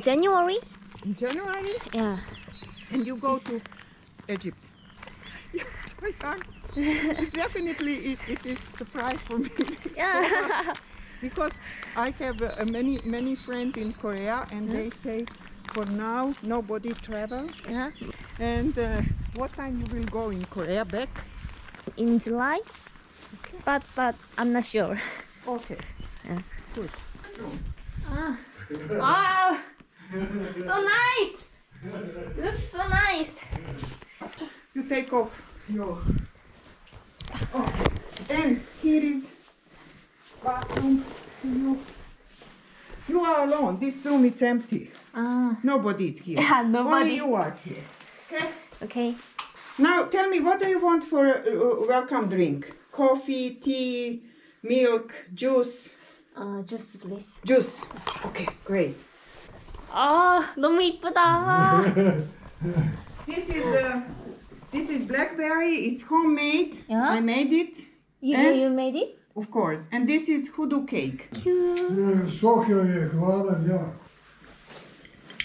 January? In January, Yeah. and you go to Egypt. You're so young. It's definitely it, it is surprise for me Yeah. because I have uh, many many friends in Korea and they say for now nobody travel yeah. and uh, what time you will go in Korea back? In July, Okay. but but I'm not sure. Okay. Yeah. Good. Ah. Wow. So nice. Looks so nice. You take off your. Oh, and here is bathroom. You, you are alone. This room is empty. Ah. Nobody is here. Yeah, nobody. Only nobody. you are here. Okay. Okay. Now tell me, what do you want for a, a welcome drink? Coffee, tea, milk, juice. Uh, just please. Juice. Okay, great. 아, 너무 이쁘다. This is uh, this is blackberry. It's homemade. Yeah? I made it, You, Eh? you made it? of course. And this is hoodoo cake. Cute. 예, 소키오 예, 그거는 요.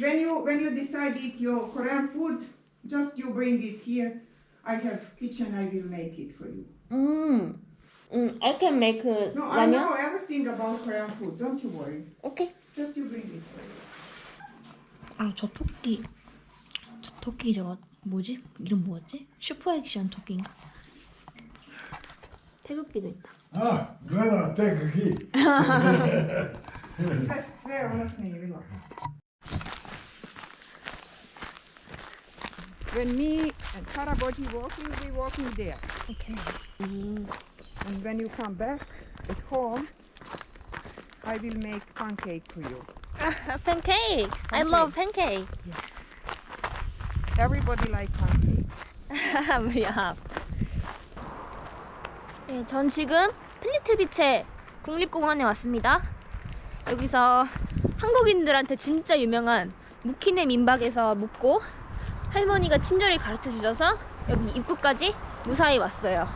When you when you decide eat your Korean food, just you bring it here. I have kitchen. I will make it for you. 음. 음, I can make uh, No, I know 라면. everything about Korean food. Don't you worry. 오케이. Just you bring it for you. 아, 저 토끼. 저 토끼 저거 뭐지? 이름 뭐였지? 슈퍼 액션 토끼인가? 태극기도 있다. 아, 그거는 땡크기. Sve, sve ona snimila. When me and Karaboji walking, we walking there. 오케이. 음. And when you come back at home, I will make pancake for you. 아, pancake. I love pancake. Everybody like pancake. 뭐야? 네, 전 지금 필리트비체 국립공원에 왔습니다. 여기서 한국인들한테 진짜 유명한 무키네 민박에서 묵고 할머니가 친절히 가르쳐 주셔서 여기 입구까지 무사히 왔어요.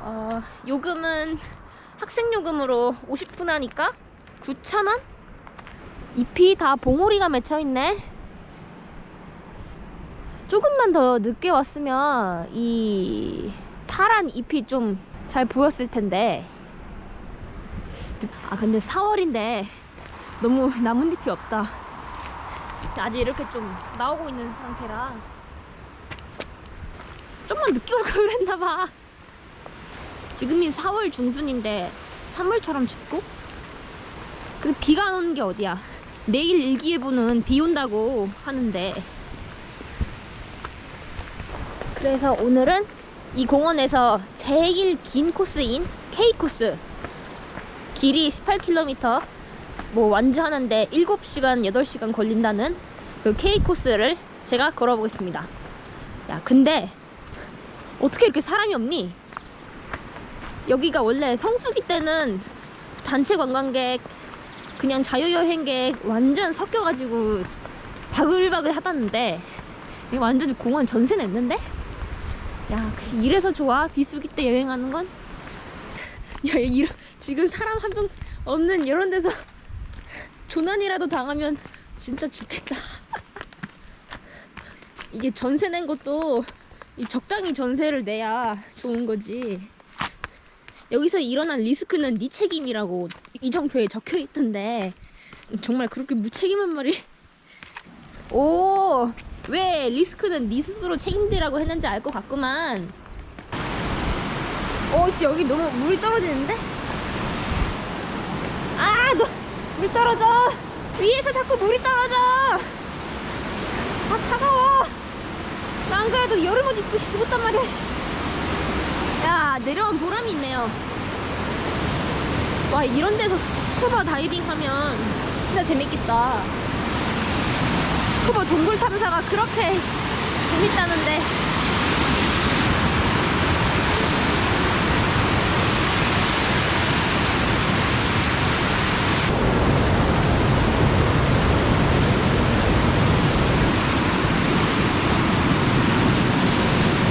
어, 요금은 학생 요금으로 50분 하니까 9,000원? 잎이 다 봉오리가 맺혀 있네. 조금만 더 늦게 왔으면 이 파란 잎이 좀 잘 보였을 텐데. 아 근데 4월인데 너무 나뭇잎이 없다. 아직 이렇게 좀 나오고 있는 상태라 좀만 늦게 올 걸 그랬나봐. 지금이 4월 중순인데 3월처럼 춥고 그 비가 오는 게 어디야? 내일 일기예보는 비 온다고 하는데 그래서 오늘은 이 공원에서 제일 긴 코스인 K 코스 길이 18km 뭐 완주하는데 7시간 8시간 걸린다는 그 K 코스를 제가 걸어보겠습니다. 야 근데 어떻게 이렇게 사람이 없니? 여기가 원래 성수기 때는 단체 관광객 그냥 자유여행객 완전 섞여가지고 바글바글 하다는데 완전 공원 전세 냈는데? 야, 그 이래서 좋아. 비수기 때 여행하는 건? 야, 이런, 지금 사람 한 명 없는 이런 데서 조난이라도 당하면 진짜 죽겠다. 이게 전세 낸 것도 이 적당히 전세를 내야 좋은 거지. 여기서 일어난 리스크는 네 책임이라고 이정표에 적혀 있던데 정말 그렇게 무책임한 말이 오, 왜 리스크는 네 스스로 책임지라고 했는지 알 것 같구만. 어, 지 여기 너무 물 떨어지는데? 아, 너 물 떨어져. 위에서 자꾸 물이 떨어져. 아, 차가워. 나 안 그래도 여름 옷 입고 입었단 말이야. 야, 내려온 보람이 있네요. 와, 이런 데서 스쿠버 다이빙 하면 진짜 재밌겠다. 스쿠버 동굴 탐사가 그렇게 재밌다는데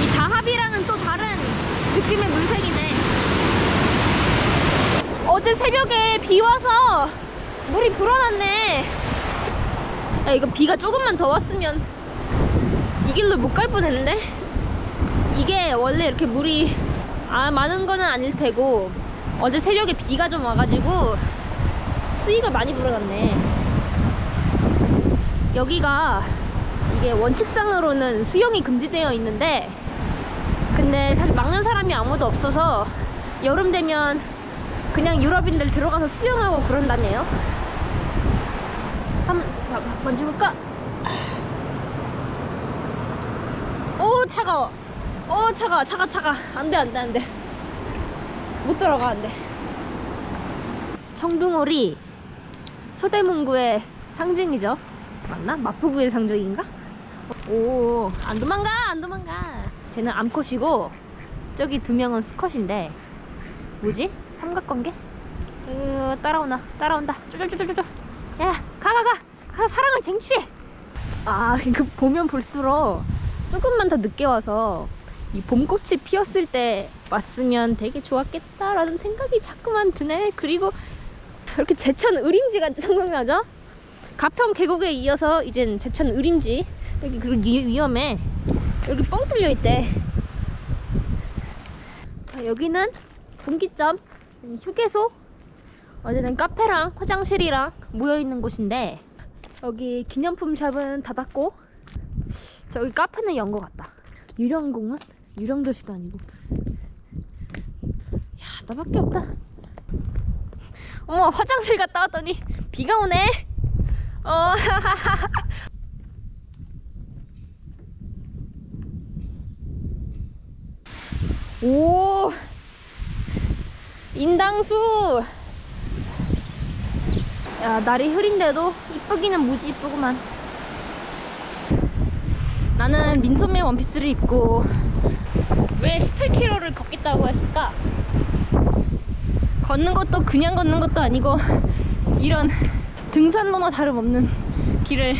이 다합이랑은 또 다른 느낌의 물색이네 어제 새벽에 비 와서 물이 불어났네. 야, 이거 비가 조금만 더 왔으면 이 길로 못 갈 뻔했는데. 이게 원래 이렇게 물이 아 많은 거는 아닐 테고 어제 새벽에 비가 좀 와가지고 수위가 많이 불어났네. 여기가 이게 원칙상으로는 수영이 금지되어 있는데 근데 사실 막는 사람이 아무도 없어서 여름 되면 그냥 유럽인들 들어가서 수영하고 그런다네요. 한번 만져볼까? 오 차가워. 오 차가워 차가 차가. 안돼 안돼 안돼. 못 들어가 안돼. 청둥오리 서대문구의 상징이죠. 맞나? 마포구의 상징인가? 오, 안 도망가, 안 도망가. 쟤는 암컷이고, 저기 두 명은 수컷인데, 뭐지? 삼각관계? 으, 따라오나, 따라온다. 쪼쪼쪼쪼쪼. 야, 가, 가, 가. 가서 사랑을 쟁취해. 아, 이거 보면 볼수록 조금만 더 늦게 와서 이 봄꽃이 피었을 때 왔으면 되게 좋았겠다라는 생각이 자꾸만 드네. 그리고 이렇게 제천 의림지가 생각나죠? 가평 계곡에 이어서 이젠 제천 의림지 여기 그리고 위, 위험해 여기 뻥 뚫려 있대 자, 여기는 분기점 음, 휴게소 어제는 카페랑 화장실이랑 모여있는 곳인데 여기 기념품 샵은 닫았고 저기 카페는 연 것 같다. 유령공원? 유령도시도 아니고. 야 나밖에 없다. 어머 화장실 갔다 왔더니 비가 오네. 어 오 인당수. 야 날이 흐린데도 이쁘기는 무지 이쁘구만. 나는 민소매 원피스를 입고 왜 18km를 걷겠다고 했을까? 걷는 것도 그냥 걷는 것도 아니고 이런 등산로나 다름없는 길을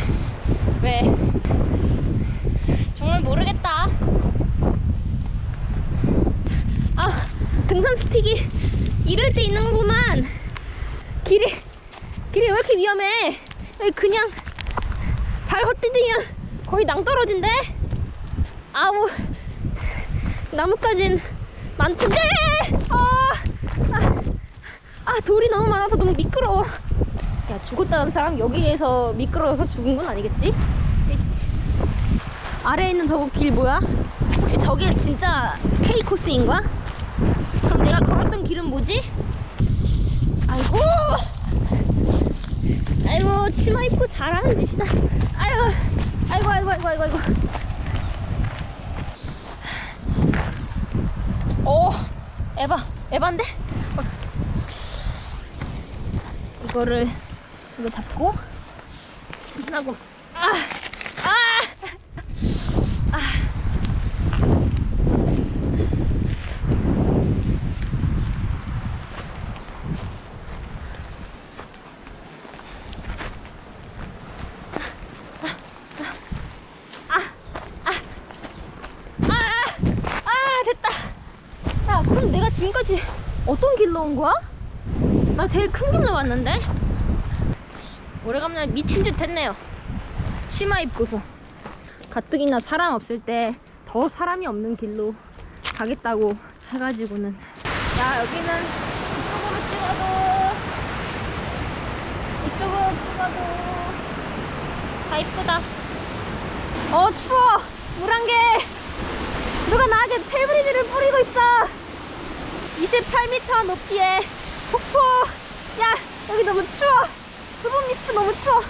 왜? 정말 모르겠다. 아 등산 스틱이 이럴 때 있는 거구만 길이 길이 왜 이렇게 위험해 여기 그냥 발 헛디디면 거의 낭떠러진데 아우 나뭇가진 많던데 아, 아, 아 돌이 너무 많아서 너무 미끄러워 야 죽었다는 사람 여기에서 미끄러워서 죽은 건 아니겠지? 아래에 있는 저거 길 뭐야? 혹시 저게 진짜 K 코스인 거야? 그럼 내가 걸었던 길은 뭐지? 아이고 아이고 치마 입고 잘하는 짓이다 아이고 아이고 아이고 아이고 아이고 아이고 오 에바 에바인데? 어. 이거를 이거 잡고 아! 아! 아! 아! 아! 됐다. 야, 그럼 내가 지금까지 어떤 길로 온 거야? 나 제일 큰 길로 왔는데? 오래간만에 미친 짓 했네요. 치마 입고서. 가뜩이나 사람 없을 때 더 사람이 없는 길로 가겠다고 해가지고는. 야, 여기는 이쪽으로 찍어도, 이쪽으로 찍어도 다 이쁘다. 어, 추워! 물한 개! 누가 나에게 펠브리즈를 뿌리고 있어! 28m 높이의 폭포! 야, 여기 너무 추워! 수분 미스트 너무 추워!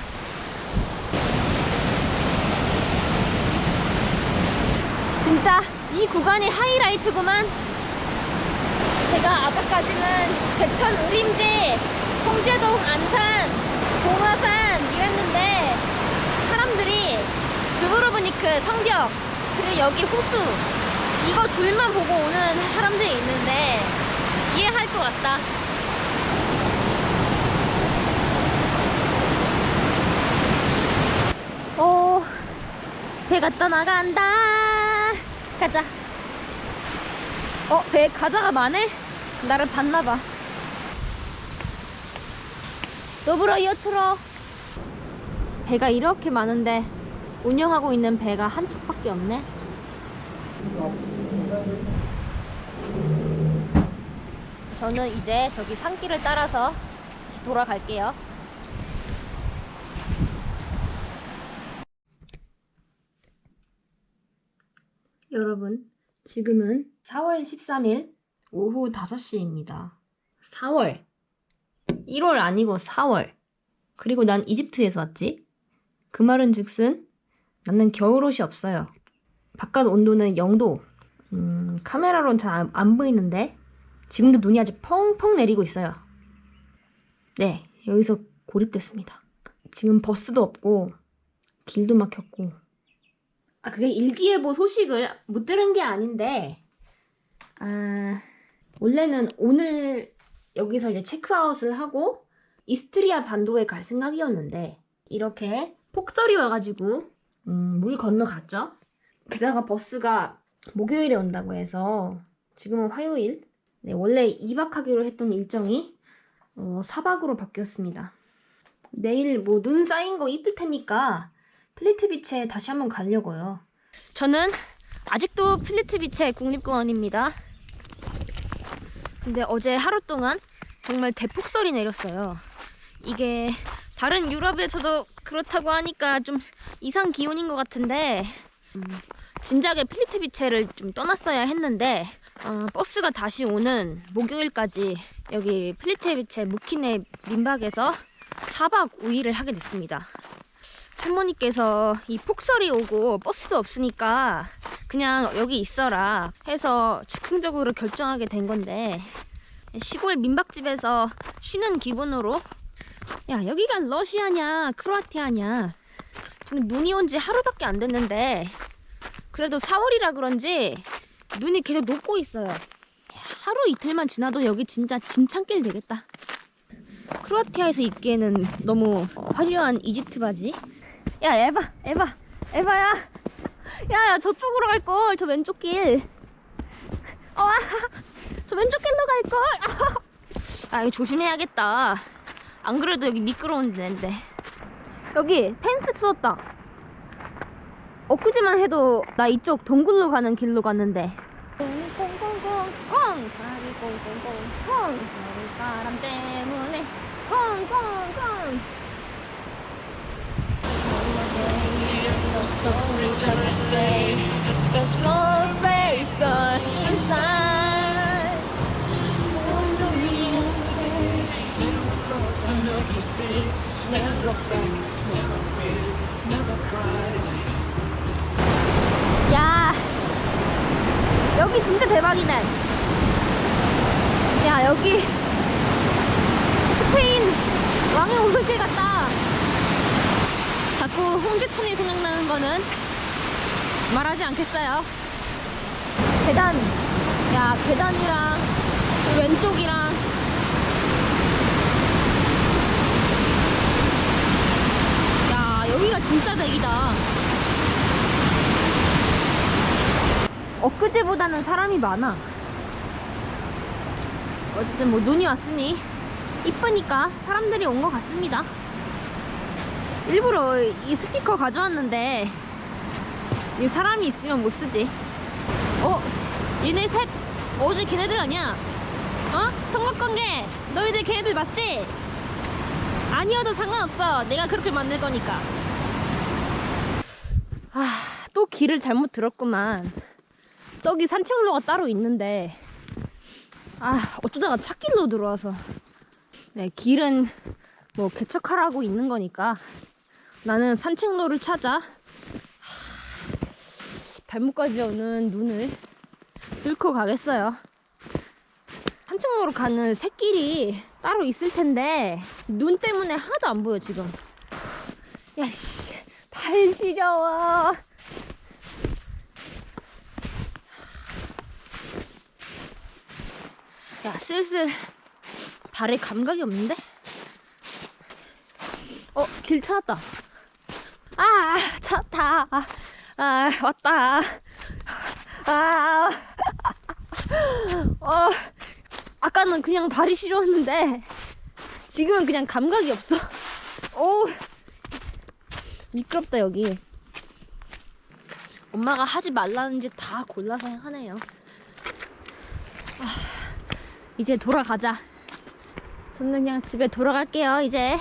진짜 이 구간이 하이라이트구만. 제가 아까까지는 제천 의림지, 홍제동 안산, 봉화산 이랬는데 사람들이 드브로브니크 성벽 그리고 여기 호수 이거 둘만 보고 오는 사람들이 있는데 이해할 것 같다. 오, 배가 떠나간다. 가자. 어, 배 가자가 많네? 나를 봤나봐. 노브로 이어 틀어. 배가 이렇게 많은데 운영하고 있는 배가 한 척밖에 없네. 저는 이제 저기 산길을 따라서 돌아갈게요. 여러분, 지금은 4월 13일 오후 5시입니다. 4월. 1월 아니고 4월. 그리고 난 이집트에서 왔지? 그 말은 즉슨 나는 겨울옷이 없어요. 바깥 온도는 0도. 음, 카메라로는 잘 안, 안 보이는데 지금도 눈이 아주 펑펑 내리고 있어요. 네, 여기서 고립됐습니다. 지금 버스도 없고 길도 막혔고 아 그게 일기예보 소식을 못 들은 게 아닌데 아 원래는 오늘 여기서 이제 체크아웃을 하고 이스트리아 반도에 갈 생각이었는데 이렇게 폭설이 와가지고 음, 물 건너갔죠. 게다가 버스가 목요일에 온다고 해서 지금은 화요일. 네, 원래 2박 하기로 했던 일정이 어, 4박으로 바뀌었습니다. 내일 뭐 눈 쌓인 거 이쁠 테니까 플리트 비치에 다시 한번 가려고요. 저는 아직도 플리트 비치의 국립공원입니다. 근데 어제 하루 동안 정말 대폭설이 내렸어요. 이게 다른 유럽에서도 그렇다고 하니까 좀 이상 기온인 것 같은데 음, 진작에 필리트 비체를 좀 떠났어야 했는데 어, 버스가 다시 오는 목요일까지 여기 필리트 비체 무키네 민박에서 4박 5일을 하게 됐습니다. 할머니께서 이 폭설이 오고 버스도 없으니까 그냥 여기 있어라 해서 즉흥적으로 결정하게 된 건데 시골 민박집에서 쉬는 기분으로 야 여기가 러시아냐 크로아티아냐 지금 눈이 온 지 하루밖에 안 됐는데 그래도 4월이라 그런지 눈이 계속 녹고 있어요. 야, 하루 이틀만 지나도 여기 진짜 진창길 되겠다. 크로아티아에서 입기에는 너무 어, 화려한 이집트 바지. 야 에바 에바 에바야. 야 야 저쪽으로 갈 걸 저 왼쪽 길어 저 왼쪽 길로 갈 걸. 아 이거 조심해야겠다. 안 그래도 여기 미끄러운 데인데. 여기 펜스 치웠다 엊그제만 해도 나 이쪽 동굴로 가는 길로 갔는데. 꽁꽁꽁꽁. 꽁 다리 꽁꽁꽁 꽁. 다리 바람 때문에 꽁꽁꽁. Never look back, never cry. 야, 여기 진짜 대박이네. 야, 여기 스페인 왕의 오솔길 같다. 자꾸 홍제천이 생각나는 거는 말하지 않겠어요. 계단, 야, 계단이랑 이 왼쪽이랑 야, 여기가 진짜 대기다. 엊그제보다는 사람이 많아. 어쨌든 뭐 눈이 왔으니 이쁘니까 사람들이 온 것 같습니다. 일부러 이 스피커 가져왔는데 이 사람이 있으면 못 쓰지. 어? 얘네 셋 어제 걔네들 아니야? 어? 삼각관계 너희들 걔네들 맞지? 아니어도 상관없어. 내가 그렇게 만들 거니까. 아, 또 길을 잘못 들었구만. 저기 산책로가 따로 있는데 아 어쩌다가 찾길로 들어와서. 네 길은 뭐 개척하라고 있는 거니까 나는 산책로를 찾아. 하, 발목까지 오는 눈을 뚫고 가겠어요. 산책로로 가는 새길이 따로 있을 텐데 눈 때문에 하나도 안 보여 지금. 야씨 발 시려워 야, 슬슬 발에 감각이 없는데? 어, 길 찾았다. 아, 찾았다. 아, 왔다. 아, 어, 아까는 그냥 발이 시려웠는데, 지금은 그냥 감각이 없어. 오 미끄럽다 여기. 엄마가 하지 말라는 짓 다 골라서 하네요. 아, 이제 돌아가자. 저는 그냥 집에 돌아갈게요 이제.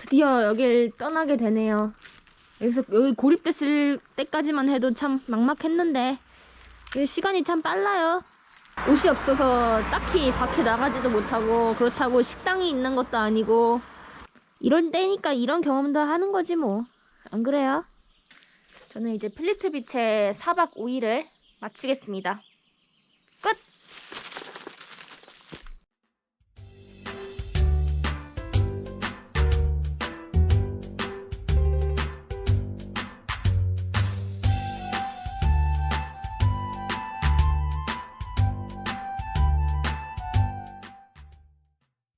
드디어 여길 떠나게 되네요. 여기서 여기 고립됐을 때까지만 해도 참 막막했는데 시간이 참 빨라요. 옷이 없어서 딱히 밖에 나가지도 못하고 그렇다고 식당이 있는 것도 아니고 이런 때니까 이런 경험도 하는 거지 뭐. 안 그래요? 저는 이제 필리트 비체 4박 5일을 마치겠습니다. 끝!